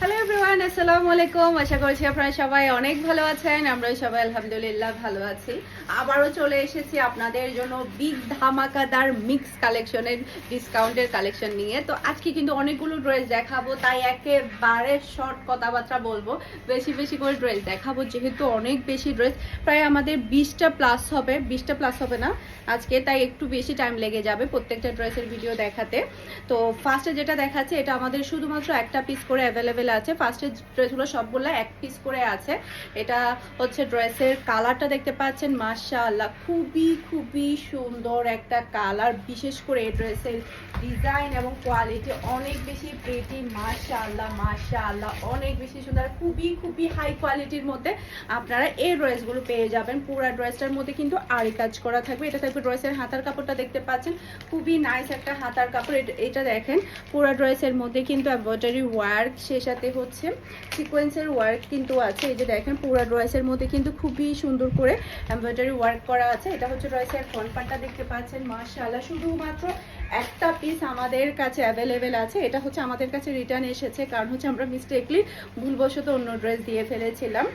Hello everyone আসসালামু আলাইকুম আশা করছি আপনারা সবাই অনেক ভালো আছেন। আমরা সবাই আলহামদুলিল্লাহ ভালো আছি। আবারও চলে এসেছি আপনাদের জন্য বিগ ধামাকাদার মিক্স কালেকশনের ডিসকাউন্টের কালেকশন নিয়ে। তো আজকে কিন্তু অনেকগুলো ড্রেস দেখাবো, তাই একেবারে শর্ট কথাবার্তা বলব। বেশি বেশি করে ড্রেস দেখাবো, যেহেতু অনেক বেশি ড্রেস প্রায় আমাদের বিশটা প্লাস হবে। বিশটা প্লাস হবে না? আজকে তাই একটু বেশি টাইম লেগে যাবে প্রত্যেকটা ড্রেসের ভিডিও দেখাতে। তো ফার্স্টে যেটা দেখাচ্ছে, এটা আমাদের শুধুমাত্র একটা পিস করে অ্যাভেলেবেল আছে। ফার্স্টের ড্রেসগুলো সবগুলো এক পিস করে আছে। এটা হচ্ছে ড্রেসের কালারটা দেখতে পাচ্ছেন, মাশাআল্লাহ। খুবই খুবই সুন্দর একটা কালার বিশেষ করে এই ড্রেসের ডিজাইন এবং কোয়ালিটি অনেক বেশি প্রিটি মাশাআল্লাহ মাশাআল্লাহ। অনেক বেশি সুন্দর, খুবই খুবই হাই কোয়ালিটির মধ্যে আপনারা এই ড্রেসগুলো পেয়ে যাবেন। পুরো ড্রেসটার মধ্যে কিন্তু আড়ি কাজ করা থাকবে। এটা থাকবে ড্রেসের হাতার কাপড়টা দেখতে পাচ্ছেন। খুবই নাইস একটা হাতার কাপড়। এটা- দেখেন, পুরো ড্রেসের মধ্যে কিন্তু এমব্রয়ডারি ওয়ার্ক সে হচ্ছে। সিকোয়েন্সের ওয়ার্ক কিন্তু আছে। এই যে দেখেন, পুরো ড্রয়েসের মধ্যে কিন্তু খুবই সুন্দর করে এমব্রয়ডারি ওয়ার্ক করা আছে। এটা হচ্ছে ড্রেসের ফ্রন্টপার্টটা দেখতে পাচ্ছেন। মাশাআল্লাহ, শুধুমাত্র একটা পিস আমাদের কাছে অ্যাভেলেবেল আছে। এটা হচ্ছে আমাদের কাছে রিটার্ন এসেছে। কারণ হচ্ছে আমরা মিস্টেকলি ভুলবশত অন্য ড্রেস দিয়ে ফেলেছিলাম।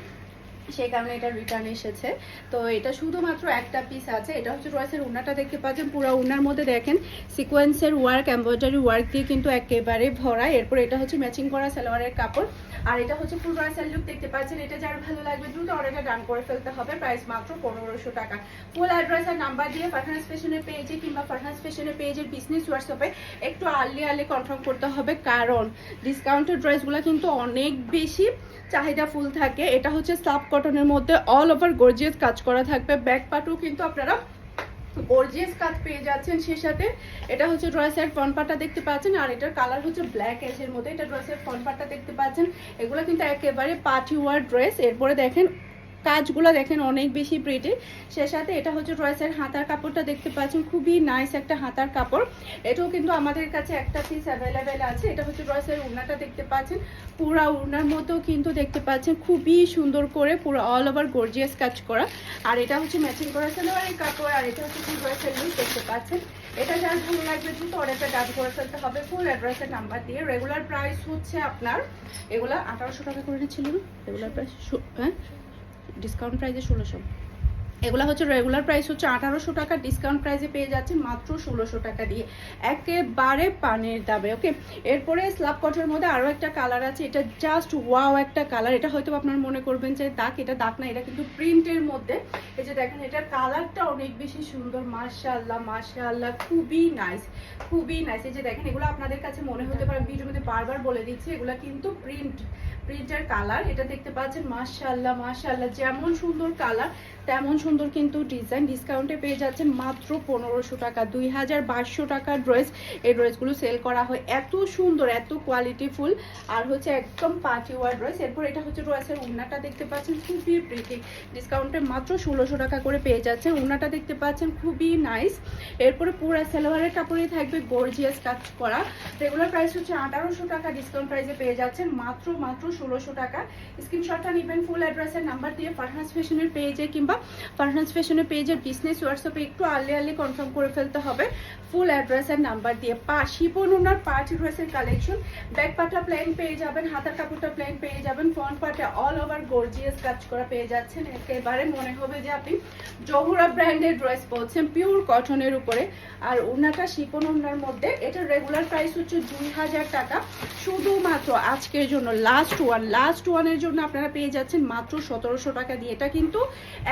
সেই কারণে এটা রিটার্ন এসেছে। তো এটা শুধুমাত্র একটা পিস আছে, এটা হচ্ছে রয়েসের উনাটা দেখতে পাচ্ছেন, পুরো উনার মধ্যে দেখেন সিকোয়েন্সের ওয়ার্ক এমব্রয়ডারি ওয়ার্ক দিয়ে কিন্তু একেবারে ভরা। এরপর এটা হচ্ছে ম্যাচিং করা সালোয়ারের কাপড়। আর এটা হচ্ছে ফুল রয়েসের লুক দেখতে পাচ্ছেন, এটা যার ভালো লাগবে দ্রুত অর্ডারটা ডান করে ফেলতে হবে প্রাইস মাত্র পনেরোশো টাকা। ফুল অ্যাড্রেস আর নাম্বার দিয়ে ফারহান্স ফ্যাশনের পেজে কিংবা ফারহান্স ফ্যাশনের পেজের বিজনেস হোয়াটসঅ্যাপে একটু আর্লি আর্লি কনফার্ম করতে হবে, কারণ ডিসকাউন্টের ড্রেসগুলো কিন্তু অনেক বেশি চাহিদা ফুল থাকে। এটা হচ্ছে সাব কটনের মধ্যে অল ওভার গর্জিয়াস কাজ করা থাকবে। ব্যাক পাটও কিন্তু আপনারা গর্জিয়াস কাজ পেয়ে যাচ্ছেন সে সাথে। এটা হচ্ছে ড্রেসের ফ্রন্ট পার্টটা দেখতে পাচ্ছেন, আর এটার কালার হচ্ছে ব্ল্যাক এর মধ্যে। এটা ড্রেসের ফ্রন্ট পার্টটা দেখতে পাচ্ছেন। এগুলো কিন্তু একেবারে পার্টি ওয়ার ড্রেস এরপরে দেখেন কাজগুলো দেখেন অনেক বেশি প্রিটি সে সাথে এটা হচ্ছে ড্রেসের হাতার কাপড়টা দেখতে পাচ্ছেন, খুবই নাইস একটা হাতার কাপড়। এটাও কিন্তু আমাদের কাছে একটা পিস অ্যাভেলেবেল আছে, এটা হচ্ছে ড্রেসের উড়নাটা দেখতে পাচ্ছেন। পুরা উড়নার মতো কিন্তু দেখতে পাচ্ছেন, খুবই সুন্দর করে, পুরো অল ওভার গর্জিয়াস কাজ করা। আর এটা হচ্ছে ম্যাচিং করা সালোয়ারের কাপড়, আর এটা হচ্ছে ড্রেসের লুক দেখতে পাচ্ছেন। এটা যার ভালো লাগবে দ্রুত অর্ডারটা ডান করে ফেলতে হবে ফুল অ্যাড্রেসের নাম্বার দিয়ে। রেগুলার প্রাইস হচ্ছে আপনার, এগুলা আঠারোশো টাকা করে নিচ্ছিল না রেগুলার প্রাইস হ্যাঁ? ডিসকাউন্ট প্রাইসে ষোলোশো। এগুলো হচ্ছে রেগুলার প্রাইস হচ্ছে আঠারোশো টাকা ডিসকাউন্ট প্রাইসে পেয়ে যাচ্ছে মাত্র ষোলোশো টাকা দিয়ে। একেবারে পানের দামে ওকে এরপরে স্লাব কটের মধ্যে আরও একটা কালার আছে, এটা জাস্ট ওয়াও একটা কালার এটা হয়তো আপনার মনে করবেন যে দাগ, এটা দাগ না, এটা কিন্তু প্রিন্টের মধ্যে। এই যে দেখেন, এটার কালারটা অনেক বেশি সুন্দর, মাশাআল্লাহ মাশাআল্লাহ, খুবই নাইস খুবই নাইস এই যে দেখেন, এগুলো আপনাদের কাছে মনে হতে পারে ভিডিওর মধ্যে বারবার বলে দিচ্ছি, এগুলো কিন্তু প্রিন্ট প্রিন্টের কালার এটা দেখতে পাচ্ছেন, মাশাআল্লাহ মাশাআল্লাহ, যেমন সুন্দর কালার তেমন সুন্দর কিন্তু ডিজাইন ডিসকাউন্টে পেয়ে যাচ্ছেন মাত্র পনেরোশো টাকা, দুই হাজার বাইশশো টাকার ড্রেস এই ড্রেসগুলো সেল করা হয়। এত সুন্দর, এত কোয়ালিটিফুল আর হচ্ছে একদম পার্টি ওয়ার ড্রেস এরপর এটা হচ্ছে ড্রেসের উন্নাটা দেখতে পাচ্ছেন, খুবই প্রিটি ডিসকাউন্টে মাত্র ষোলোশো টাকা করে পেয়ে যাচ্ছেন উন্নাটা দেখতে পাচ্ছেন, খুবই নাইস এরপরে পুরো সালোয়ারের কাপড়ে থাকবে গর্জিয়াস কাজ করা রেগুলার প্রাইস হচ্ছে আঠারোশো টাকা ডিসকাউন্ট প্রাইসে পেয়ে যাচ্ছেন, মাত্র মাত্র ষোলোশো টাকা। স্ক্রিনশটটা নেবেন ফুল অ্যাড্রেসের নাম্বার দিয়ে ফারহান্স ফ্যাশনের পেজে কিংবা ফারহান্স ফ্যাশনের পেজের বিজনেস হোয়াটসঅ্যাপে একটু আর্লি আর্লি কনফার্ম করে ফেলতে হবে। ফুল অ্যাড্রেসের নাম্বার দিয়ে পা, শিপন ওনার পার্টি ড্রেসের কালেকশন ব্যাক পাটা প্লেন পেয়ে যাবেন, হাতার কাপড়টা প্লেন পেয়ে যাবেন ফ্রন্ট পাটে অল ওভার গর্জিয়াস কাজ করা পেয়ে যাচ্ছেন। একেবারে মনে হবে যে আপনি জহুরা ব্র্যান্ডের ড্রেস পরছেন পিওর কটনের উপরে। আর ওনাটা শিপন ওনার মধ্যে এটার রেগুলার প্রাইস হচ্ছে দুই হাজার টাকা। শুধুমাত্র আজকের জন্য লাস্ট ওয়ান লাস্ট ওয়ানের জন্য আপনারা পেয়ে যাচ্ছেন মাত্র সতেরোশো টাকা দিয়ে। এটা কিন্তু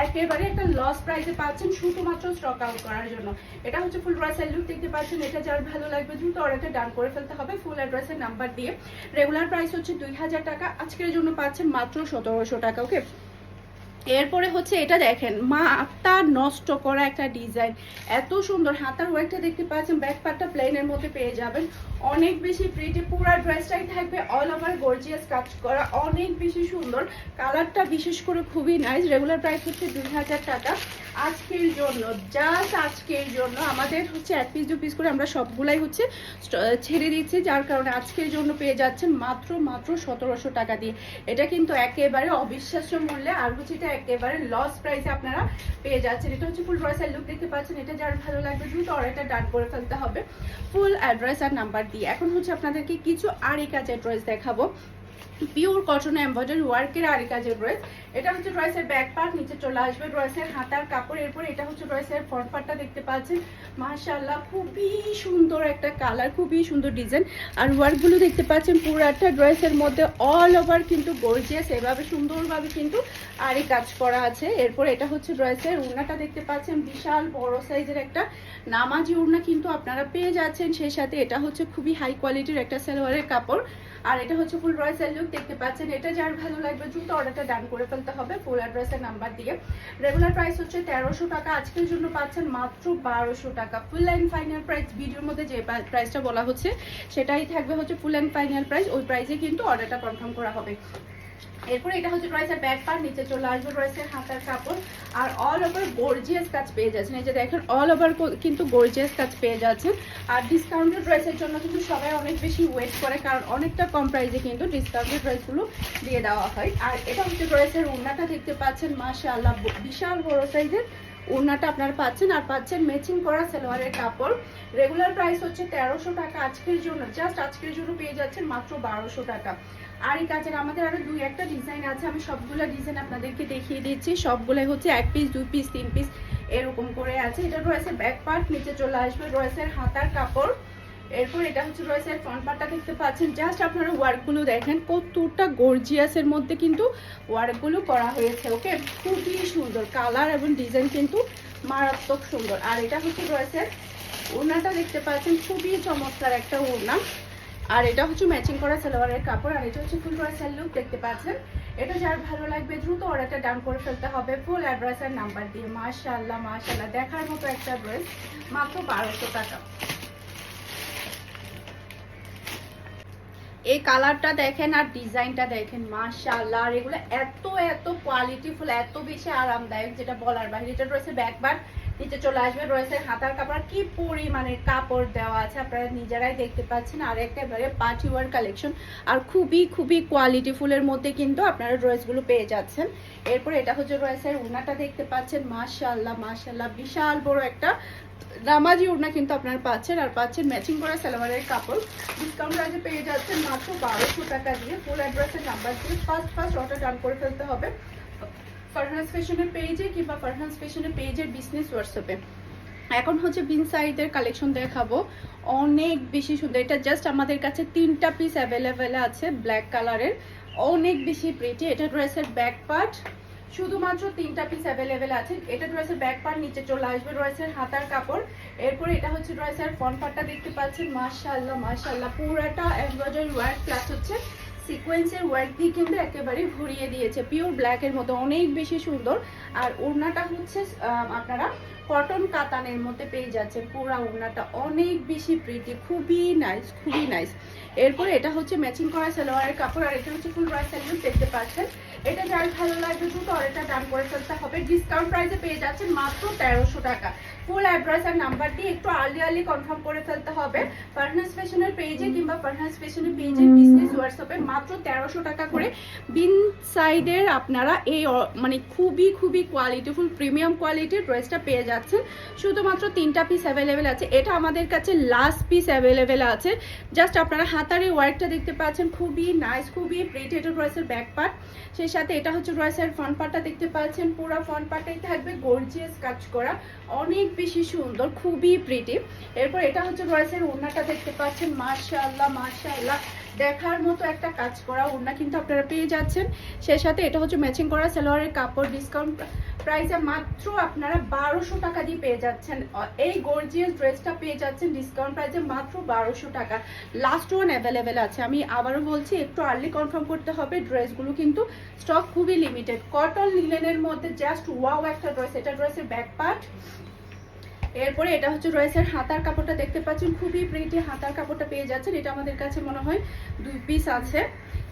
একেবারে একটা লস প্রাইসে পাচ্ছেন শুধুমাত্র স্টক আউট করার জন্য। এটা হচ্ছে ফুল ড্রেসের লুক দেখতে পাচ্ছেন। এটা যার ভালো লাগবে দ্রুত অর্ডারটা ডান করে ফেলতে হবে ফুল অ্যাড্রেসের নাম্বার দিয়ে। রেগুলার প্রাইস হচ্ছে দুই হাজার টাকা। আজকের জন্য পাচ্ছেন মাত্র সতেরোশো টাকা ওকে এরপরে হচ্ছে এটা দেখেন, মা মাথা নষ্ট করা একটা ডিজাইন এত সুন্দর, হাতার ওয়ার্কটা দেখতে পাচ্ছেন ব্যাক পার্টটা প্লেনের মধ্যে পেয়ে যাবেন। অনেক বেশি প্রিটি পুরো ড্রেসটাই থাকবে অল ওভার গর্জিয়াস কাজ করা অনেক বেশি সুন্দর। কালারটা বিশেষ করে খুবই নাইস রেগুলার প্রাইস হচ্ছে দুই হাজার টাকা। আজকের জন্য জাস্ট আজকের জন্য আমাদের হচ্ছে এক পিস দু পিস করে আমরা সবগুলাই হচ্ছে ছেড়ে দিচ্ছি, যার কারণে আজকের জন্য পেয়ে যাচ্ছেন মাত্র মাত্র সতেরোশো টাকা দিয়ে। এটা কিন্তু একেবারে অবিশ্বাস্য মূল্যে, আর হচ্ছে এটা একেবারে লস প্রাইসে আপনারা পেয়ে যাচ্ছেন। এটা হচ্ছে ফুল ড্রেসের লুক দেখতে পাচ্ছেন। এটা যার ভালো লাগবে, দ্রুত অর্ডারটা ডান করে ফেলতে হবে। ফুল অ্যাড্রেস আর নাম্বার দিয়ে। এখন হচ্ছে আপনাদেরকে কিছু আর এই কাজের ড্রেস দেখাবো। পিওর কটন এমব্রয়ডারি ওয়ার্কের আরি কাজের ড্রেস। এটা হচ্ছে ড্রেসের ব্যাক পার্ট নিচে চলে আসবে ড্রেসের হাতার কাপড়। এরপর এটা হচ্ছে ড্রেসের ফ্রন্ট পার্টটা দেখতে পাচ্ছেন। মাশাআল্লাহ, খুবই সুন্দর একটা কালার খুবই সুন্দর ডিজাইন আর ওয়ার্কগুলো দেখতে পাচ্ছেন পুরো পুরাটা ড্রেসের মধ্যে অল ওভার কিন্তু গর্জিয়াস এভাবে সুন্দরভাবে কিন্তু আরি কাজ করা আছে। এরপর এটা হচ্ছে ড্রেসের উড়নাটা দেখতে পাচ্ছেন, বিশাল বড় সাইজের একটা নামাজি উড়না কিন্তু আপনারা পেয়ে যাচ্ছেন। সেই সাথে এটা হচ্ছে খুবই হাই কোয়ালিটির একটা সালোয়ারের কাপড়। আর এটা হচ্ছে ফুল রয়েসের লুক দেখতে পাচ্ছেন, এটা যার ভালো লাগবে, দ্রুত অর্ডারটা ডান করে ফেলতে হবে ফুল অ্যাড্রেসের নাম্বার দিয়ে। রেগুলার প্রাইস হচ্ছে তেরোশো টাকা, আজকের জন্য পাচ্ছেন মাত্র বারোশো টাকা। ফুল অ্যান্ড ফাইনাল প্রাইস ভিডিওর মধ্যে যে প্রাইসটা বলা হচ্ছে, সেটাই থাকবে হচ্ছে ফুল অ্যান্ড ফাইনাল প্রাইস ওই প্রাইসে কিন্তু অর্ডারটা কনফার্ম করা হবে। এরপরে এটা হচ্ছে রয়েছে ব্যাক পার নিচে চলে আসবে রয়েছে হাতার কাপড়। আর অল ওভার গর্জিয়াস কাজ পেয়ে যাচ্ছেন। এই যে দেখেন অল ওভার কিন্তু গর্জিয়াস কাজ পেয়ে যাচ্ছেন। আর ডিসকাউন্টেড ড্রেসের জন্য কিন্তু সবাই অনেক বেশি ওয়েট করে, কারণ অনেকটা কম প্রাইসে কিন্তু ডিসকাউন্টেড ড্রেসগুলো দিয়ে দেওয়া হয়। আর এটা হচ্ছে ড্রেসের উন্নাটা দেখতে পাচ্ছেন মাসা আল্লাহ বিশাল বড় সাইজের ওড়নাটা আপনারা পাচ্ছেন। আর পাচ্ছেন ম্যাচিং করা সালোয়ারের কাপড়। রেগুলার প্রাইস হচ্ছে তেরোশো টাকা আজকের জন্য জাস্ট আজকের জন্য পেয়ে যাচ্ছেন মাত্র বারোশো টাকা। আর এই কাজের আমাদের আরও দুই একটা ডিজাইন আছে, আমি সবগুলো ডিজাইন আপনাদেরকে দেখিয়ে দিচ্ছি। সবগুলোই হচ্ছে এক পিস দুই পিস তিন পিস এরকম করে আছে। এটা রয়েছে ব্যাক পার্ট নিচে চলে আসবে রয়েছে হাতার কাপড়। এরপর এটা হচ্ছে রয়েছে ফ্রন্ট পার্টটা দেখতে পাচ্ছেন। জাস্ট আপনারা ওয়ার্কগুলো দেখেন, কতটা গর্জিয়াসের মধ্যে কিন্তু ওয়ার্কগুলো করা হয়েছে ওকে খুবই সুন্দর কালার এবং ডিজাইন কিন্তু মারাত্মক সুন্দর। আর এটা হচ্ছে রয়েছে ওড়নাটা দেখতে পাচ্ছেন, খুবই চমৎকার একটা ওড়না। আর এটা হচ্ছে ম্যাচিং করা সালোয়ারের কাপড়, আর এটা হচ্ছে ফুল ড্রেসের লুক দেখতে পাচ্ছেন? এটা যার ভালো লাগবে দ্রুত অর্ডারটা ডাউন করে ফেলতে হবে। ফুল অ্যাড্রেস আর নাম্বার দিয়ে, মাশাআল্লাহ মাশাআল্লাহ, দেখার মতো একটা ড্রেস মাত্র বারোশো টাকা। এই কালারটা দেখেন আর ডিজাইনটা দেখেন, মাশাআল্লাহ, আর এগুলো এত এত কোয়ালিটিফুল এত বেশি আরামদায়ক, যেটা বলার বাইরে। এটা রয়েছে ব্যাকবার নিচে চলে আসবে, রয়েছে হাতার কাপড়। কি পরিমাণের কাপড় দেওয়া আছে আপনারা নিজেরাই দেখতে পাচ্ছেন। আর একেবারে পার্টি ওয়ার কালেকশন আর খুবই খুবই কোয়ালিটি ফুলের মধ্যে কিন্তু আপনারা ড্রেসগুলো পেয়ে যাচ্ছেন। এরপর এটা হচ্ছে রয়েছে উনাটা দেখতে পাচ্ছেন। মাশাআল্লাহ মাশাআল্লাহ, বিশাল বড় একটা নামাজি উড়না কিন্তু আপনারা পাচ্ছেন। আর পাচ্ছেন ম্যাচিং করা সালোয়ারের কাপড়। ডিসকাউন্ট প্রাইসে পেয়ে যাচ্ছেন মাত্র বারোশো টাকা দিয়ে। ফুল অ্যাড্রেসের নাম্বার দিয়ে ফার্স্ট ফার্স্ট অর্ডার ডান করে ফেলতে হবে। ফারহান্স ফ্যাশনের পেজে কিংবা ফারহান্স ফ্যাশনের পেজের বিজনেস হোয়াটসঅ্যাপে এখন হচ্ছে বিন সাইডের কালেকশন দেখাবো। অনেক বেশি সুন্দর। এটা জাস্ট আমাদের কাছে তিনটা পিস অ্যাভেলেবেল আছে ব্ল্যাক কালারের অনেক বেশি প্রিটি এটা ড্রেসের ব্যাক পার্ট শুধুমাত্র তিনটা পিস অ্যাভেলেবেল আছে। এটা ড্রেসের ব্যাক পার্ট নিচে চলে আসবে ড্রেসের হাতার কাপড়। এরপরে এটা হচ্ছে ড্রেসের ফ্রন্ট পার্টটা দেখতে পাচ্ছেন। মাশাআল্লাহ মাশাআল্লাহ। পুরাটা এমব্রয়ডারি ওয়ার্ক প্লাস হচ্ছে সিকোয়েন্সের ওয়ার্ক দিয়ে কিন্তু একেবারে ভরিয়ে দিয়েছে। পিওর ব্ল্যাকের মতো, অনেক বেশি সুন্দর। আর ওড়নাটা হচ্ছে আপনারা কটন কাতানের মধ্যে পেয়ে যাচ্ছে পুরা ওড়নাটা অনেক বেশি প্রিটি খুবই নাইস খুবই নাইস এরপরে এটা হচ্ছে ম্যাচিং করা সালোয়ারের কাপড়, আর এটা হচ্ছে ফুল ব্রাশ স্যালুন দেখতে পাচ্ছেন। এটা যার ভালো লাগবে দ্রুত অর্ডারটা ডান করে ফেলতে হবে। ডিসকাউন্ট প্রাইসে পেয়ে যাচ্ছেন মাত্র তেরোশো টাকা। ফুল অ্যাড্রেস আর নাম্বার দিয়ে একটু আর্লি আর্লি কনফার্ম করে ফেলতে হবে। ফারহান্স ফ্যাশনের পেজে কিংবা ফারহান্স ফ্যাশনের পেজের বিজনেস হোয়াটসঅ্যাপে মাত্র তেরোশো টাকা করে। বিন সাইডের আপনারা এই মানে খুবই খুবই কোয়ালিটিফুল প্রিমিয়াম কোয়ালিটির ড্রেসটা পেয়ে যাচ্ছেন। শুধুমাত্র তিনটা পিস অ্যাভেলেবেল আছে। এটা আমাদের কাছে লাস্ট পিস অ্যাভেলেবেল আছে। জাস্ট আপনারা হাতারে ওয়ার্কটা দেখতে পাচ্ছেন। খুবই নাইস খুবই প্রিটি এটা ড্রেসের ব্যাক পার্ট সেই সাথে এটা হচ্ছে ড্রেসের ফ্রন্ট পার্টটা দেখতে পাচ্ছেন। পুরো ফ্রন্ট পার্টটাই থাকবে গর্জিয়াস কাজ করা। অনেক বেশি সুন্দর, খুবই প্রিটি এরপর এটা হচ্ছে রয়েসের ওড়নাটা দেখতে পাচ্ছেন। মাশাআল্লাহ মাশাআল্লাহ। দেখার মতো একটা কাজ করা। ওড়না কিন্তু আপনারা পেয়ে যাচ্ছেন। সেই সাথে এটা হচ্ছে ম্যাচিং করা, সালোয়ারের কাপড় ডিসকাউন্ট প্রাইসে মাত্র আপনারা বারোশো টাকা দিয়ে পেয়ে যাচ্ছেন। এই গর্জিয়াস ড্রেসটা পেয়ে যাচ্ছেন ডিসকাউন্ট প্রাইসে মাত্র বারোশো টাকা। লাস্ট ওয়ান অ্যাভেলেবেল আছে। আমি আবারও বলছি, একটু আর্লি কনফার্ম করতে হবে ড্রেসগুলো কিন্তু স্টক খুবই লিমিটেড কটন লিলেনের মধ্যে জাস্ট ওয়াও একটা ড্রেস এটা ড্রেসের ব্যাক পার্ট এরপরে এটা হচ্ছে ড্রেসের হাতার কাপড়টা দেখতে পাচ্ছেন, খুবই প্রিটি হাতার কাপড়টা পেয়ে যাচ্ছেন। এটা আমাদের কাছে মনে হয় দুই পিস আছে।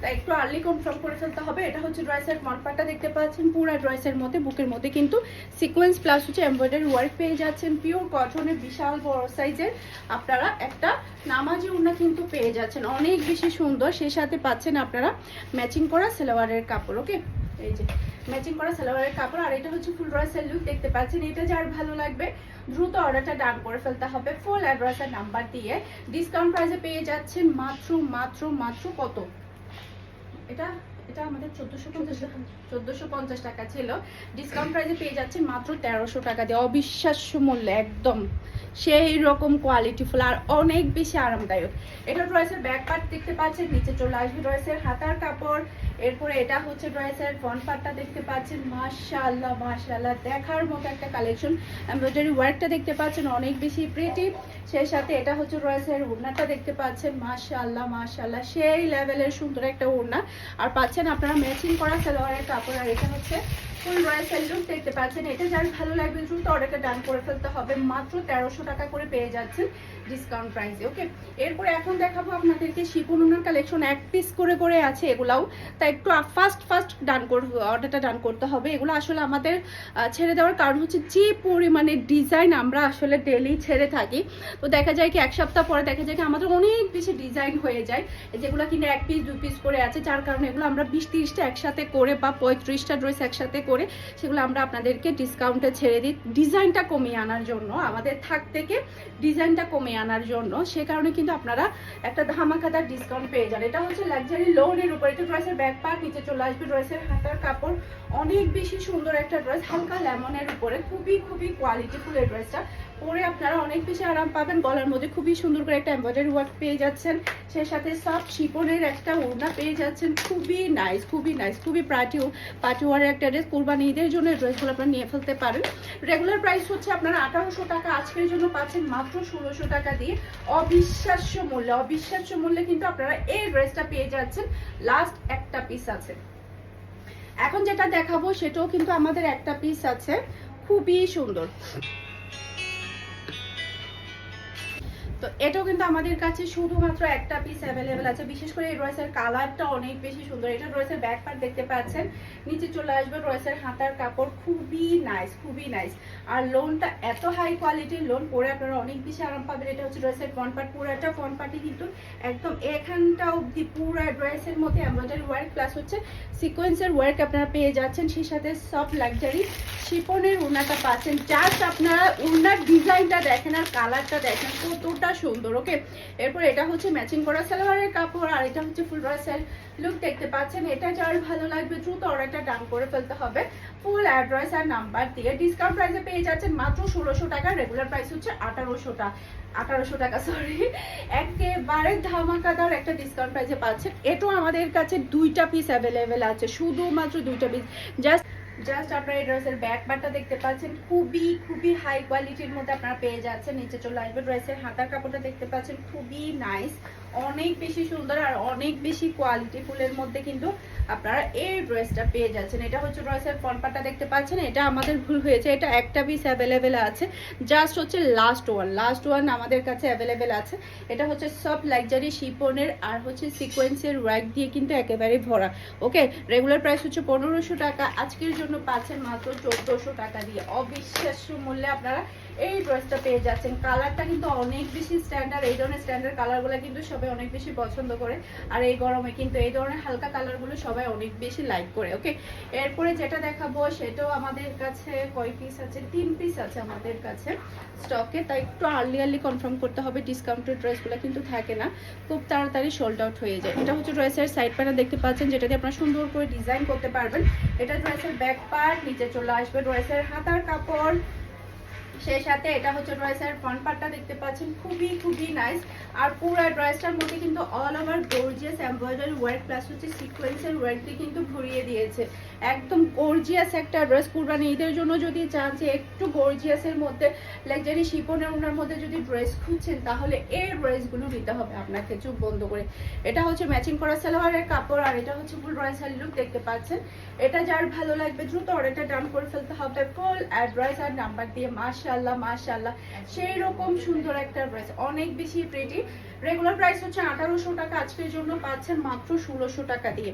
তাই একটু আর্লি কনফার্ম করে ফেলতে হবে। এটা হচ্ছে ড্রেসের মনপাটটা দেখতে পাচ্ছেন। পুরো ড্রেসের মধ্যে, বুকের মধ্যে কিন্তু সিকোয়েন্স প্লাস হচ্ছে এমব্রয়ডারি ওয়ার্ক পেয়ে যাচ্ছেন। পিওর কটনের বিশাল বড় সাইজের আপনারা একটা নামাজি উন্না কিন্তু পেয়ে যাচ্ছেন। অনেক বেশি সুন্দর। সেই সাথে পাচ্ছেন আপনারা ম্যাচিং করা সালোয়ারের কাপড় ওকে এই যে ম্যাচিং করা সালোয়ারের কাপড়। আর এটা হচ্ছে ফুল ড্রেসের লুক দেখতে পাচ্ছেন। এটা যার ভালো লাগবে, দ্রুত অর্ডারটা ডান করে ফেলতে হবে। ফুল অ্যাড্রেসের নাম্বার দিয়ে ডিসকাউন্ট প্রাইসে পেয়ে যাচ্ছেন মাত্র মাত্র মাত্র কত? এটা এটা আমাদের চোদ্দোশো পঞ্চাশ টাকা। চোদ্দোশো পঞ্চাশ টাকা ছিল। ডিসকাউন্ট প্রাইসে পেয়ে যাচ্ছে মাত্র তেরোশো টাকা দিয়ে। অবিশ্বাস্য মূল্য একদম। সেই রকম কোয়ালিটিফুল আর অনেক বেশি আরামদায়ক। এটা রয়েছে ব্যাক পার্ট দেখতে পাচ্ছেন নিচে চলে আসবে রয়েছে হাতার কাপড় এরপরে এটা হচ্ছে ড্রয়েসের ফ্রন্ট পার্টটা দেখতে পাচ্ছেন। মাশাআল্লাহ মাশাআল্লাহ, দেখার মতো একটা কালেকশন এমব্রয়ডারি ওয়ার্কটা দেখতে পাচ্ছেন, অনেক বেশি প্রিটি সেই সাথে এটা হচ্ছে রয়েসের ওড়নাটা দেখতে পাচ্ছেন। মাশাআল্লাহ মাশাআল্লাহ, সেই লেভেলের সুন্দর একটা ওড়না। আর পাচ্ছেন আপনারা ম্যাচিং করা সালোয়ারের কাপড়। আর এটা হচ্ছে ফুল রয়েসের লুক দেখতে পাচ্ছেন। এটা যার ভালো লাগবে দ্রুত অর্ডারটা ডান করে ফেলতে হবে। মাত্র তেরোশো টাকা করে পেয়ে যাচ্ছেন। ডিসকাউন্ট প্রাইসে ওকে এরপরে এখন দেখাবো আপনাদেরকে শিপন ওনার কালেকশন এক পিস করে করে আছে এগুলাও। তা একটু ফার্স্ট ফার্স্ট ডান অর্ডারটা ডান করতে হবে। এগুলো আসলে আমাদের ছেড়ে দেওয়ার কারণ হচ্ছে যে পরিমাণে ডিজাইন আমরা আসলে ডেলি ছেড়ে থাকি। তো দেখা যায় কি এক সপ্তাহ পরে দেখা যায় কি আমাদের অনেক বেশি ডিজাইন হয়ে যায়। যেগুলো কিনা এক পিস দু পিস করে আছে, যার কারণে এগুলো আমরা বিশ তিরিশটা একসাথে করে বা পঁয়ত্রিশটা ড্রেস একসাথে করে সেগুলো আমরা আপনাদেরকে ডিসকাউন্টে ছেড়ে দিই। ডিজাইনটা কমিয়ে আনার জন্য আমাদের থাক থেকে ডিজাইনটা কমিয়ে আনার জন্য, সে কারণে কিন্তু আপনারা একটা ধামাকাদার ডিসকাউন্ট পেয়ে যান। এটা হচ্ছে লাক্সারি লোনের উপর। এটা ড্রেসের ব্যাক পার্ট নিচে চলে আসবে ড্রেসের হাতার কাপড়। অনেক বেশি সুন্দর একটা ড্রেস হালকা লেমনের উপরে। খুবই খুবই কোয়ালিটিফুল এই ড্রেসটা পরে আপনারা অনেক বেশি আরাম পাবেন। গলার মধ্যে খুবই সুন্দর করে একটা এমব্রয়ডারি ওয়ার্ক পেয়ে যাচ্ছেন। সেই সাথে সফট শিপনের একটা ওড়না পেয়ে যাচ্ছেন। খুবই নাইস খুবই নাইস খুবই পার্টি পার্টি ওয়ারের একটা ড্রেস কোরবানি ঈদের জন্য ড্রেসগুলো আপনারা নিয়ে ফেলতে পারেন। রেগুলার প্রাইস হচ্ছে আপনারা আঠারোশো টাকা আজকের জন্য পাচ্ছেন মাত্র ষোলোশো টাকা দিয়ে। অবিশ্বাস্য মূল্যে অবিশ্বাস্য মূল্যে কিন্তু আপনারা এই ড্রেসটা পেয়ে যাচ্ছেন। লাস্ট একটা পিস আছে। এখন যেটা দেখাবো সেটাও কিন্তু আমাদের একটা পিস আছে। খুবই সুন্দর। তো এটাও কিন্তু আমাদের কাছে শুধুমাত্র একটা পিস অ্যাভেলেবেল আছে। বিশেষ করে এই ড্রেসের কালারটা অনেক বেশি সুন্দর। এটা ড্রেসের ব্যাক পার্ট দেখতে পাচ্ছেন। নিচে চলে আসবে ড্রেসের হাতার কাপড়। খুবই নাইস খুবই নাইস আর লোনটা এত হাই কোয়ালিটির লোন পরে আপনারা অনেক বেশি আরাম পাবেন। এটা হচ্ছে ড্রেসের ফ্রন্ট পার্ট পুরোটা ফ্রন্ট পার্টে কিন্তু একদম এখানটা অব্দি পুরো ড্রেসের মধ্যে এমব্রয়ডারি ওয়ার্ক প্লাস হচ্ছে সিকোয়েন্সের ওয়ার্ক আপনারা পেয়ে যাচ্ছেন। সেই সাথে সফট লাক্সারি শিপনের উন্নাটা পাচ্ছেন। জাস্ট আপনারা উন্নার ডিজাইনটা দেখেন আর কালারটা দেখেন। কতটা সুন্দর ওকে এরপর এটা হচ্ছে ম্যাচিং করা সালোয়ারের কাপড়, আর এটা হচ্ছে ফুল ড্রেসের লুক দেখতে পাচ্ছেন। এটা যার ভালো লাগবে, দ্রুত অর্ডারটা ডান করে ফেলতে হবে। ফুল অ্যাড্রেস আর নাম্বার দিয়ে ডিসকাউন্ট প্রাইসে পেয়ে যাচ্ছেন মাত্র ষোলোশো টাকা রেগুলার প্রাইস হচ্ছে আঠারোশো টাকা আঠারোশো টাকা সরি একেবারে ধামাকাদার একটা ডিসকাউন্ট প্রাইসে পাচ্ছেন। এটাও আমাদের কাছে দুইটা পিস অ্যাভেলেবেল আছে, শুধুমাত্র দুইটা পিস জাস্ট জাস্ট আপনারা এই ড্রেসের ব্যাক পার্টটা দেখতে পাচ্ছেন। খুবই খুবই হাই কোয়ালিটির মধ্যে আপনারা পেয়ে যাচ্ছেন। নিচে চলে আসবে ড্রেসের হাতার কাপড়টা দেখতে পাচ্ছেন। খুবই নাইস অনেক বেশি সুন্দর আর অনেক বেশি কোয়ালিটি ফুলের মধ্যে কিন্তু আপনারা এই ড্রেসটা পেয়ে যাচ্ছেন। এটা হচ্ছে ড্রেসের পার্টটা দেখতে পাচ্ছেন, এটা আমাদের ভুল হয়েছে, এটা একটা পিস অ্যাভেলেবেল আছে। জাস্ট হচ্ছে লাস্ট ওয়ান লাস্ট ওয়ান আমাদের কাছে অ্যাভেলেবেল আছে। এটা হচ্ছে সব লাক্সারি শিপনের আর হচ্ছে সিকোয়েন্সের ওয়ার্ক দিয়ে কিন্তু একেবারে ভরা। ওকে রেগুলার প্রাইস হচ্ছে পনেরোশো টাকা, আজকের জন্য পাচ্ছেন মাত্র চোদ্দোশো টাকা দিয়ে। অবিশ্বাস্য মূল্যে আপনারা এই ড্রেসটা পেয়ে যাচ্ছেন। কালারটা কিন্তু অনেক বেশি স্ট্যান্ডার্ড এই ধরনের স্ট্যান্ডার্ড কালারগুলো কিন্তু সবাই অনেক বেশি পছন্দ করে। আর এই গরমে কিন্তু এই ধরনের হালকা কালারগুলো সবাই অনেক বেশি লাইক করে ওকে এরপরে যেটা দেখাবো, সেটাও আমাদের কাছে কয় পিস আছে? তিন পিস আছে আমাদের কাছে স্টকে তাই একটু আর্লি আর্লি কনফার্ম করতে হবে ডিসকাউন্টেড ড্রেসগুলো কিন্তু থাকে না। খুব তাড়াতাড়ি সোল্ড আউট হয়ে যায়। এটা হচ্ছে ড্রেসের সাইড প্যানেল দেখতে পাচ্ছেন, যেটা দিয়ে আপনারা সুন্দর করে ডিজাইন করতে পারবেন। এটা ড্রেসের ব্যাক পার্ট নিচে চলে আসবে ড্রেসের হাতার কাপড় সেই সাথে এটা হচ্ছে ড্রেসের ফ্রন্ট পার্টটা দেখতে পাচ্ছেন, খুবই খুবই নাইস আর পুরো ড্রেসটার মধ্যে কিন্তু all over gorgeous embroidery work plus হচ্ছে সিকোয়েন্সের ওয়ার্ক দিয়ে কিন্তু ভরিয়ে দিয়েছে। একদম গর্জিয়াস একটা ড্রেস কুরবানি ঈদের জন্য যদি চান যে একটু গর্জিয়াসের মধ্যে লাক্সারি শিপনের ওনার মধ্যে যদি ড্রেস খুঁজছেন, তাহলে এই ড্রেসগুলো নিতে হবে আপনাকে চুপ বন্ধ করে। এটা হচ্ছে ম্যাচিং করা সালোয়ারের কাপড়, আর এটা হচ্ছে ফুল রয়েসাল লুক দেখতে পাচ্ছেন। এটা যার ভালো লাগবে দ্রুত অর্ডারটা ডাউন করে ফেলতে হবে। ফুল অ্যাড্রেস আর নাম্বার দিয়ে মাশাল্লাহ মাশাল্লাহ সেই রকম সুন্দর একটা ড্রেস অনেক বেশি প্রেটি রেগুলার প্রাইস হচ্ছে আঠারোশো টাকা, আজকের জন্য পাচ্ছেন মাত্র ষোলোশো টাকা দিয়ে।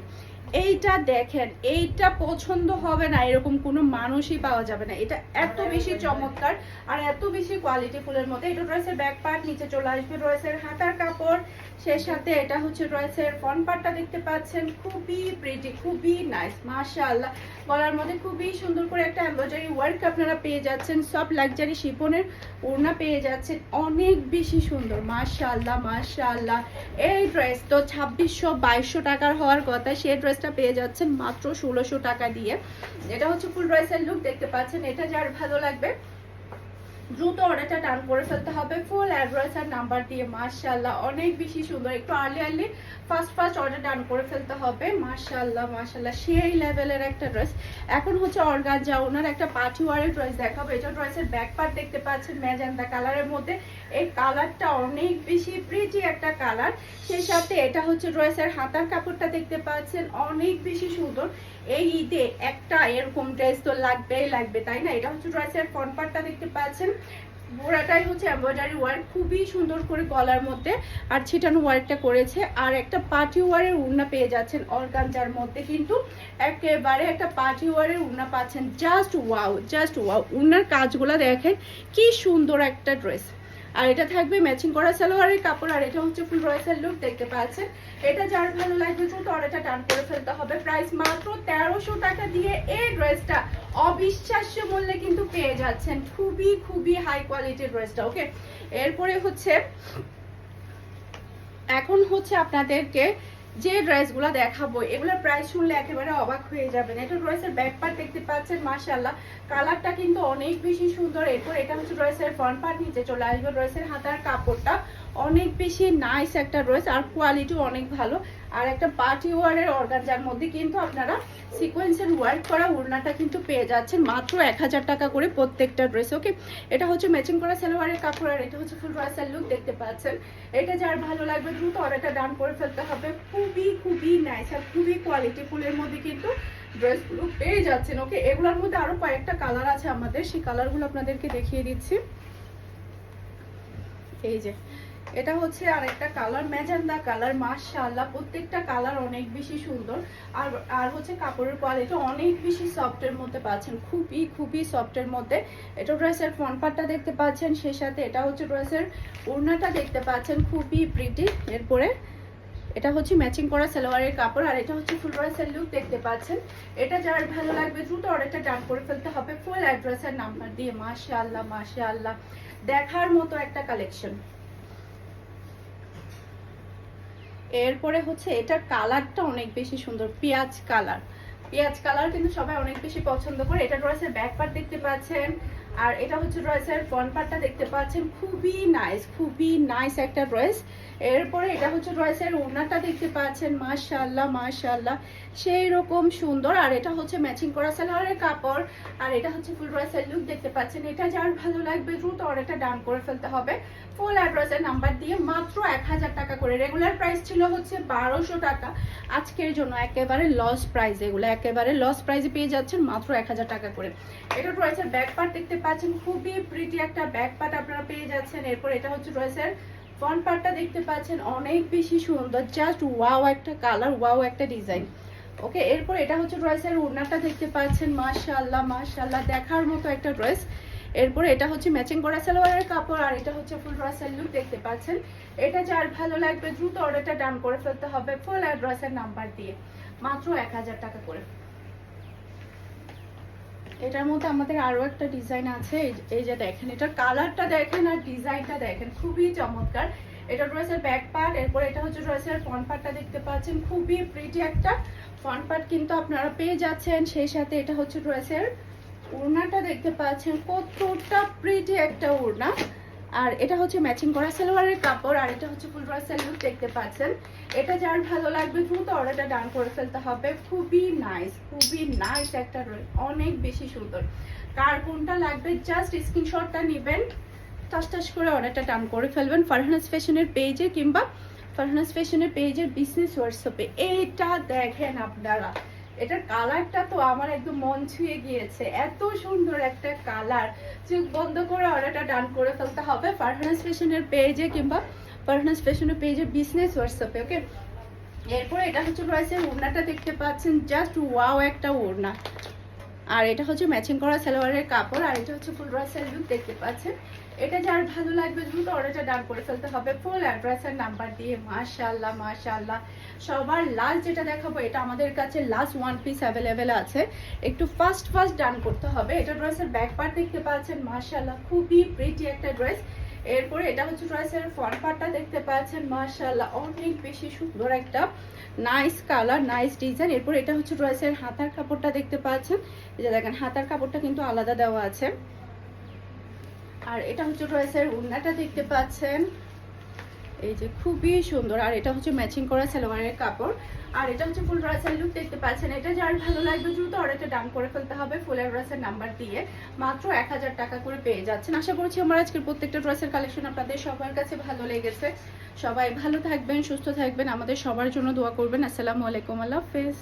এইটা দেখেন এইটা পছন্দ হবে না এরকম কোনো মানুষই পাওয়া যাবে না। এটা এত বেশি চমৎকার আর এত বেশি কোয়ালিটি ফুলের মধ্যে। এটা ড্রেসের ব্যাক পার্ট নিচে চলে আসবে ড্রেসের হাতার কাপড়। সেই সাথে এটা হচ্ছে ড্রেসের ফ্রন্ট পার্টটা দেখতে পাচ্ছেন। খুবই প্রিটি খুবই নাইস মাশাআল্লাহ। গলার মধ্যে খুবই সুন্দর করে একটা এমব্রয়ডারি ওয়ার্ক আপনারা পেয়ে যাচ্ছেন। সব লাক্সারি শিপনের ওড়না পেয়ে যাচ্ছেন। অনেক বেশি সুন্দর মাশাআল্লাহ মাশাআল্লাহ। এই ড্রেস তো ছাব্বিশশো বাইশশো টাকার হওয়ার কথা। সেই ড্রেসটা পেয়ে যাচ্ছেন মাত্র ষোলোশো টাকা দিয়ে। এটা হচ্ছে ফুল ড্রেসের লুক দেখতে পাচ্ছেন। এটা যার ভালো লাগবে দ্রুত অর্ডারটা ডান করে ফেলতে হবে। ফুল অ্যাড্রেস আর নাম্বার দিয়ে মার্শাল্লাহ অনেক বেশি সুন্দর। একটু early early first first order done করে ফেলতে হবে। মার্শাল্লাহ মার্শাল্লাহ সেই লেভেলের একটা ড্রেস এখন হচ্ছে অর্গানজা, ওনার একটা পার্টি ওয়ারের ড্রেস দেখাবো। এটা ড্রেসের ব্যাক পার্ট দেখতে পাচ্ছেন ম্যাজেন্ডা কালারের মধ্যে। এই কালারটা অনেক বেশি প্রিটি একটা কালার সেই সাথে এটা হচ্ছে ড্রেসের হাতার কাপড়টা দেখতে পাচ্ছেন, অনেক বেশি সুন্দর। এই ঈদে একটা এরকম ড্রেস তো লাগবেই লাগবে, তাই না? এটা হচ্ছে ড্রেসের ফ্রন্ট পার্টটা দেখতে পাচ্ছেন। পুরাটাই হচ্ছে এমব্রয়ডারি ওয়ার্ক খুবই সুন্দর করে গলার মধ্যে আর ছিটানো ওয়ার্কটা করেছে। আর একটা পার্টি ওয়ারের উড়না পেয়ে যাচ্ছেন অর্গানজার মধ্যে কিন্তু একেবারে একটা পার্টি ওয়ারের উড়না পাচ্ছেন। জাস্ট ওয়াও জাস্ট ওয়াও উড়নার কাজগুলো দেখেন, কি সুন্দর একটা ড্রেস আর এটা থাকবে ম্যাচিং করা সালোয়ারের কাপড়, আর এটা হচ্ছে ফুল রয়েসের লুক দেখতে পাচ্ছেন? এটা যার ভালো লাগবে দ্রুত অর্ডারটা টান করে ফেলতে হবে। প্রাইস মাত্র তেরোশো টাকা দিয়ে এই ড্রেসটা অবিশ্বাস্য মূল্যে কিন্তু পেয়ে যাচ্ছেন। খুবই খুবই হাই কোয়ালিটির ড্রেসটা ওকে এরপরে হচ্ছে, এখন হচ্ছে আপনাদেরকে যে ড্রেসগুলো দেখাবো, এগুলোর প্রাইস শুনলে একেবারে অবাক হয়ে যাবেন। এটা ড্রেসের ব্যাক পার্ট দেখতে পাচ্ছেন মাশাল্লাহ কালারটা কিন্তু অনেক বেশি সুন্দর, এরপর এটা হচ্ছে ড্রেসের ফ্রন্ট পার্ট নিচে চলে আসবে ড্রেসের হাতার কাপড়টা। অনেক বেশি নাইস একটা ড্রেস, আর কোয়ালিটিও অনেক ভালো। আর একটা পার্টি ওয়ারের অর্গানজার মধ্যে কিন্তু আপনারা সিকোয়েন্সের ওয়ার্ক করা ওড়নাটা কিন্তু পেয়ে যাচ্ছেন। মাত্র এক হাজার টাকা করে প্রত্যেকটা ড্রেস ওকে এটা হচ্ছে ম্যাচিং করা সালোয়ারের কাপড় আর এটা হচ্ছে ফুল ড্রেসের লুক দেখতে পাচ্ছেন। এটা যার ভালো লাগবে দ্রুত অর্ডারটা ডান করে ফেলতে হবে। খুবই খুবই নাইস আর খুবই কোয়ালিটি ফুলের মধ্যে কিন্তু ড্রেসগুলো পেয়ে যাচ্ছেন ওকে এগুলোর মধ্যে আরও কয়েকটা কালার আছে আমাদের। সেই কালারগুলো আপনাদেরকে দেখিয়ে দিচ্ছি। এই যে এটা হচ্ছে আরেকটা কালার, ম্যাজেন্ডা কালার, মাশাআল্লাহ, প্রত্যেকটা কালার অনেক বেশি সুন্দর। আর আর হচ্ছে কাপড়ের কোয়ালিটি অনেক বেশি সফটের মধ্যে পাচ্ছেন, খুবই খুবই সফটের মধ্যে। এটা ড্রেসের ফ্রন্ট পার্টটা দেখতে পাচ্ছেন, সেই সাথে এটা হচ্ছে ড্রেসের ওড়নাটা দেখতে পাচ্ছেন, খুবই প্রিটি এরপরে এটা হচ্ছে ম্যাচিং করা সালোয়ারের কাপড়, আর এটা হচ্ছে ফুল ড্রেসের লুক দেখতে পাচ্ছেন। এটা যার ভালো লাগবে দ্রুত অর্ডারটা ডান করে ফেলতে হবে ফুল অ্যাড্রেসের নাম্বার দিয়ে। মাশাআল্লাহ মাশাআল্লাহ, দেখার মতো একটা কালেকশন এরপরে হচ্ছে এটার কালারটা অনেক বেশি সুন্দর, পেঁয়াজ কালার। পেঁয়াজ কালার কিন্তু সবাই অনেক বেশি পছন্দ করে। এটা ড্রেসের ব্যাক পার্ট দেখতে পাচ্ছেন, আর এটা হচ্ছে ড্রেসের ফ্রন্ট পার্টটা দেখতে পাচ্ছেন। খুবই নাইস খুবই নাইস একটা ড্রেস এরপরে এটা হচ্ছে ড্রেসের ওড়নাটা দেখতে পাচ্ছেন, মাশাআল্লাহ মাশাআল্লাহ। সেই রকম সুন্দর, আর এটা হচ্ছে ম্যাচিং করা সালোয়ারের কাপড়। আর এটা হচ্ছে ফুল ড্রেসের লুক দেখতে পাচ্ছেন। এটা যার ভালো লাগবে দ্রুত অর্ডারটা ডান করে ফেলতে হবে। ফুল অ্যাড্রেসের নাম্বার দিয়ে মাত্র এক হাজার টাকা করে। রেগুলার প্রাইস ছিল হচ্ছে বারোশো টাকা। আজকের জন্য একেবারে লস প্রাইস এগুলো, একেবারে লস প্রাইসে পেয়ে যাচ্ছেন মাত্র এক হাজার টাকা করে। এটা ড্রেসের ব্যাক পার্ট দেখতে পাচ্ছেন খুবই প্রিটি একটা ব্যাক পার্ট আপনারা পেয়ে যাচ্ছেন। এরপর এটা হচ্ছে ড্রেসের ফ্রন্ট পার্টটা দেখতে পাচ্ছেন অনেক বেশি সুন্দর জাস্ট ওয়াও একটা কালার ওয়াও একটা ডিজাইন ওকে এরপর এটা হচ্ছে ড্রেসের ওড়নাটা দেখতে পাচ্ছেন, মাশাআল্লাহ মাশাআল্লাহ, দেখার মতো একটা ড্রেস এরপরে এটা হচ্ছে ম্যাচিং করা সালোয়ারের কাপড় আর এটা হচ্ছে ফুল ড্রেসের লুক দেখতে পাচ্ছেন। এটা যার ভালো লাগবে দ্রুত অর্ডারটা ডান করে ফেলতে হবে ফুল আর অ্যাড্রেসের নাম্বার দিয়ে। মাত্র এক হাজার টাকা করে। এটার মধ্যে আমাদের আরও একটা ডিজাইন আছে। এই- এই যে দেখেন, এটার কালারটা দেখেন আর ডিজাইনটা দেখেন, খুবই চমৎকার। এটা ড্রেসের ব্যাক পার্ট এরপর এটা হচ্ছে ড্রেসের ফ্রন্ট পার্টটা দেখতে পাচ্ছেন। খুবই প্রিটি একটা ফ্রন্ট পার্ট কিন্তু আপনারা পেয়ে যাচ্ছেন। সেই সাথে এটা হচ্ছে ড্রেসের ওড়নাটা দেখতে পাচ্ছেন, কতটা প্রিটি একটা ওড়না আর এটা হচ্ছে ম্যাচিং করা সালোয়ারের কাপড়, আর এটা হচ্ছে ফুল ড্রেসের দেখতে পাচ্ছেন। এটা যার ভালো লাগবে, দ্রুত অর্ডারটা ডান করে ফেলতে হবে। খুবই নাইস খুবই নাইস একটা অনেক বেশি সুন্দর। কার কোনটা লাগবে জাস্ট স্ক্রিনশটটা নেবেন। টাস টাস করে অর্ডারটা ডান করে ফেলবেন ফারহানাস ফ্যাশনের পেজে কিংবা ফারহানাস ফ্যাশনের পেজের বিজনেস হোয়াটসঅ্যাপে এইটা দেখেন আপনারা। এটার কালারটা তো আমার একদম মন ছুঁয়ে গিয়েছে। এত সুন্দর একটা কালার। চোখ বন্ধ করে অর্ডারটা ডান করে ফেলতে হবে ফারহানাস ফ্যাশনের পেজে কিংবা ফারহানাস ফ্যাশনের পেজে বিজনেস হোয়াটসঅ্যাপে ওকে এরপর এটা হচ্ছে রয়েছে ওড়নাটা দেখতে পাচ্ছেন জাস্ট ওয়াও একটা ওড়না। আর এটা হচ্ছে ম্যাচিং করা সালোয়ারের কাপড়, আর এটা হচ্ছে ফুল ড্রেসের লুক দেখতে পাচ্ছেন। এটা যার ভালো লাগবে, দ্রুত অর্ডারটা ডান করে ফেলতে হবে। ফুল অ্যাড্রেসের নাম্বার দিয়ে, মাশাআল্লাহ মাশাআল্লাহ। সবার লাস্ট যেটা দেখাবো, এটা আমাদের কাছে লাস্ট ওয়ান পিস অ্যাভেলেবেল আছে। একটু ফাস্ট ফাস্ট ডান করতে হবে। এটা ড্রেসের ব্যাক পার্ট দেখতে পাচ্ছেন, মাশাআল্লাহ, খুবই প্রিটি একটা ড্রেস এরপরে এটা হচ্ছে ড্রেসের ফ্রন্ট পার্টটা দেখতে পাচ্ছেন, মাশাআল্লাহ, অনেক বেশি সুন্দর একটা নাইস কালার নাইস ডিজাইন এরপর এটা হচ্ছে ড্রেসের হাতার কাপড়টা দেখতে পাচ্ছেন। যে দেখেন, হাতার কাপড়টা কিন্তু আলাদা দেওয়া আছে। আর এটা হচ্ছে ড্রেসের উন্নাটা দেখতে পাচ্ছেন। এই যে খুবই সুন্দর। আর এটা হচ্ছে ম্যাচিং করা সালোয়ারের কাপড়। আর এটা হচ্ছে ফুল ড্রেসের লুক দেখতে পাচ্ছেন। এটা যার ভালো লাগবে দ্রুত অর্ডারটা ডান করে ফেলতে হবে ফুল ড্রেসের নাম্বার দিয়ে। মাত্র এক হাজার টাকা করে পেয়ে যাচ্ছেন। আশা করছি আমার আজকের প্রত্যেকটা ড্রেসের কালেকশন আপনাদের সবার কাছে ভালো লেগেছে। সবাই ভালো থাকবেন, সুস্থ থাকবেন। আমাদের সবার জন্য দোয়া করবেন। আসসালামু আলাইকুম। আল্লাহ হাফেজ।